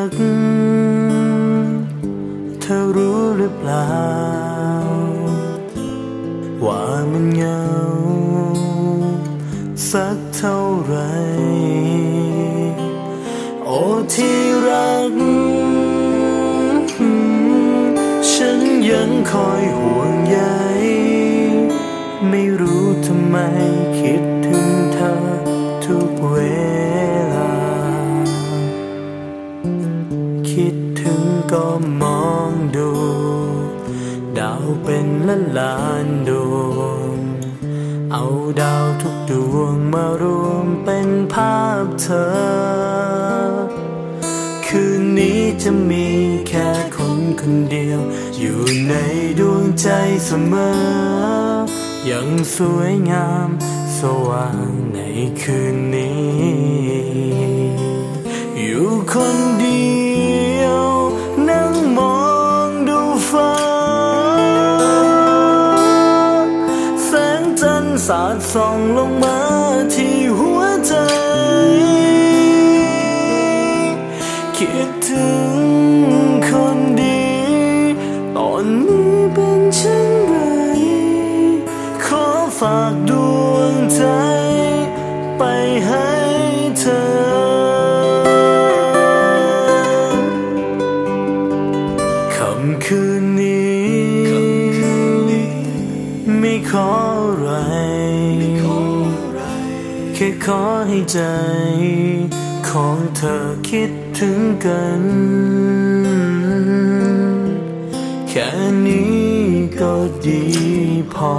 ักเธอรู้หรือเปล่า ว่ามันเหงา สักเท่าไร โอ้ที่รัก ฉันยังคอยห่วงใยไม่รู้ทำไมคิด ล้านล้านดวง เอาดาวทุกดวงมารวมเป็นภาพเธอ คืนนี้จะมีแค่คนคนเดียว อยู่ในดวงใจเสมอ ยังสวยงามสว่างในคืนนี้ อยู่คนเดียว สาดส่องลงมาที่ คิดถึงกัน แค่นี้ก็ดีพอ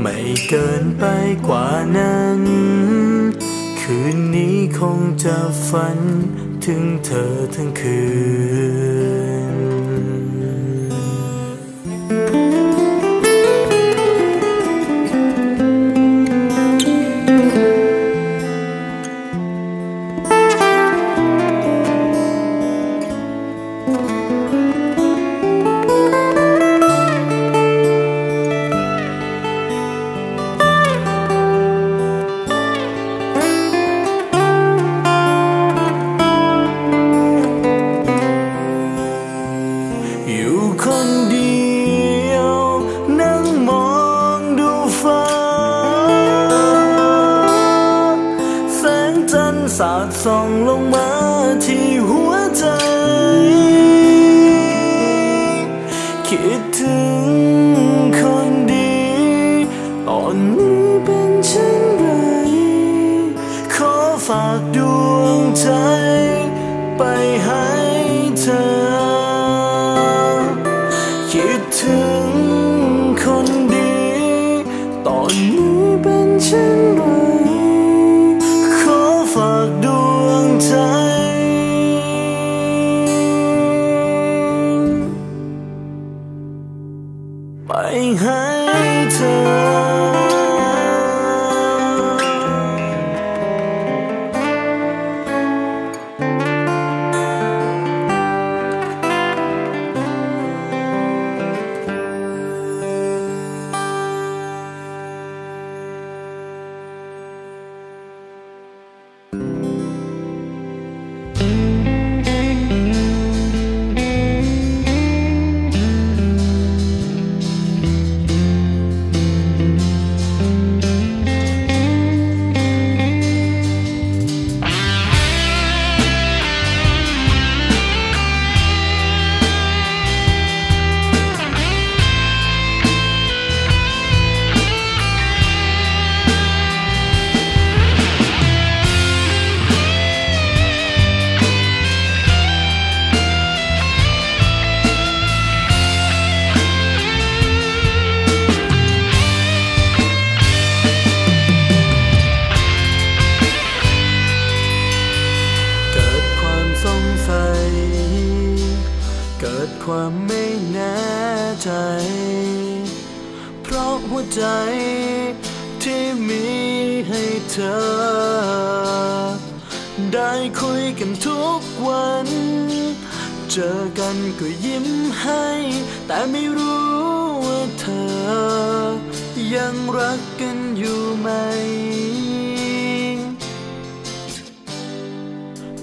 ไม่เกินไปกว่านั้น คืนนี้คงจะฝัน ถึงเธอทั้งคืน ส่องลงมาที่หัวใจ คิดถึงคนดีตอนนี้เป็นเช่นไร ขอฝากดวงใจ ไปให้เธอ คิดถึงคนดี ตอนนี้เป็นเช่น ได้คุยกันทุกวัน เจอกันก็ยิ้มให้ แต่ไม่รู้ว่าเธอ ยังรักกันอยู่ไหม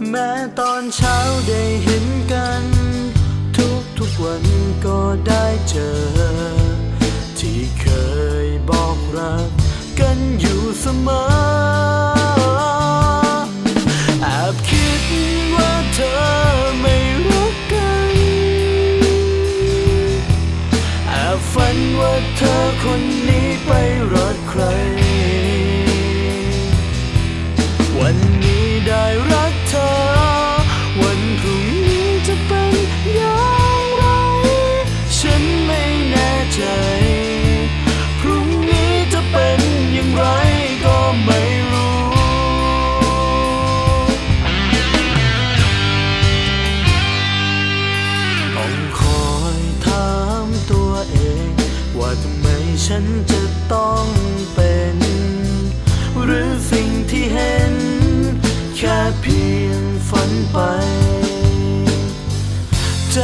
แม้ตอนเช้าได้เห็นกัน ทุกทุกวันก็ได้เจอ ที่เคยบอกรักกันอยู่เสมอ ใจ พรุ่งนี้จะเป็นอย่างไรก็ไม่รู้ต้องคอยถามตัวเอง ว่าทำไมฉันจะต้องเป็น หรือสิ่งที่เห็น แค่เพียงฝันไป ใจ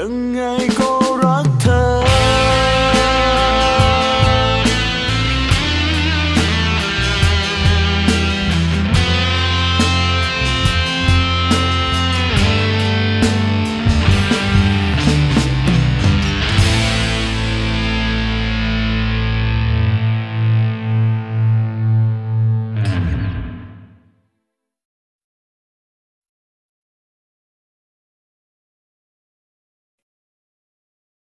những ngày